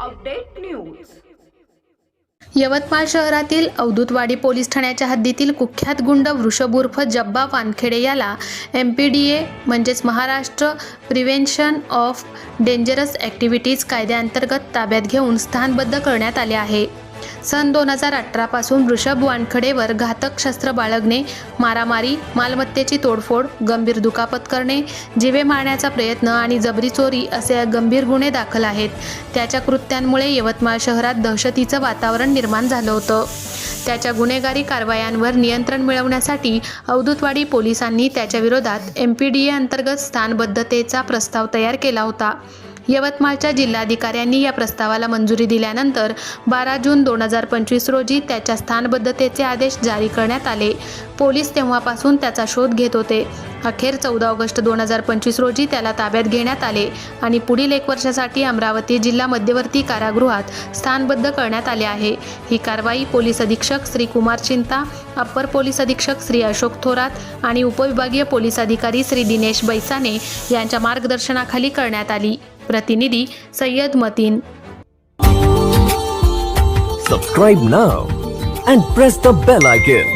Update news. Yavatmal शहरातील Avdhutwadi police ठाण्याच्या हद्दीतील कुख्यात गुंड वृषभ उर्फ जब्बा वानखेडे याला एम पी डी ए म्हणजेच Maharashtra prevention of dangerous activities कायद्याअंतर्गत ताब्यात घेऊन स्थानबद्ध करण्यात आले आहे. सन दोन हजार अठरापासून वृषभ वानखडेवर घातक शस्त्र बाळगणे मारामारी मालमत्तेची तोडफोड गंभीर दुखापत करणे जिवे मारण्याचा प्रयत्न आणि जबरी चोरी असे गंभीर गुन्हे दाखल आहेत. त्याच्या कृत्यांमुळे यवतमाळ शहरात दहशतीचं वातावरण निर्माण झालं होतं. त्याच्या गुन्हेगारी कारवायांवर नियंत्रण मिळवण्यासाठी अवधूतवाडी पोलिसांनी त्याच्या विरोधात एम पी डी ए अंतर्गत स्थानबद्धतेचा प्रस्ताव तयार केला होता. यवतमाळच्या जिल्हाधिकाऱ्यांनी या प्रस्तावाला मंजुरी दिल्यानंतर बारा जून दोन हजार पंचवीस रोजी त्याच्या स्थानबद्धतेचे आदेश जारी करण्यात आले. पोलीस तेव्हापासून त्याचा शोध घेत होते. अखेर चौदा ऑगस्ट दोन हजार पंचवीस रोजी त्याला ताब्यात घेण्यात आले आणि पुढील एक वर्षासाठी अमरावती जिल्हा मध्यवर्ती कारागृहात स्थानबद्ध करण्यात आले आहे. ही कारवाई पोलीस अधीक्षक श्री कुमार चिंता अप्पर पोलीस अधीक्षक श्री अशोक थोरात आणि उपविभागीय पोलीस अधिकारी श्री दिनेश बैसाने यांच्या मार्गदर्शनाखाली करण्यात आली. प्रतिनिधी Sayyad Matin. Subscribe now and press the bell icon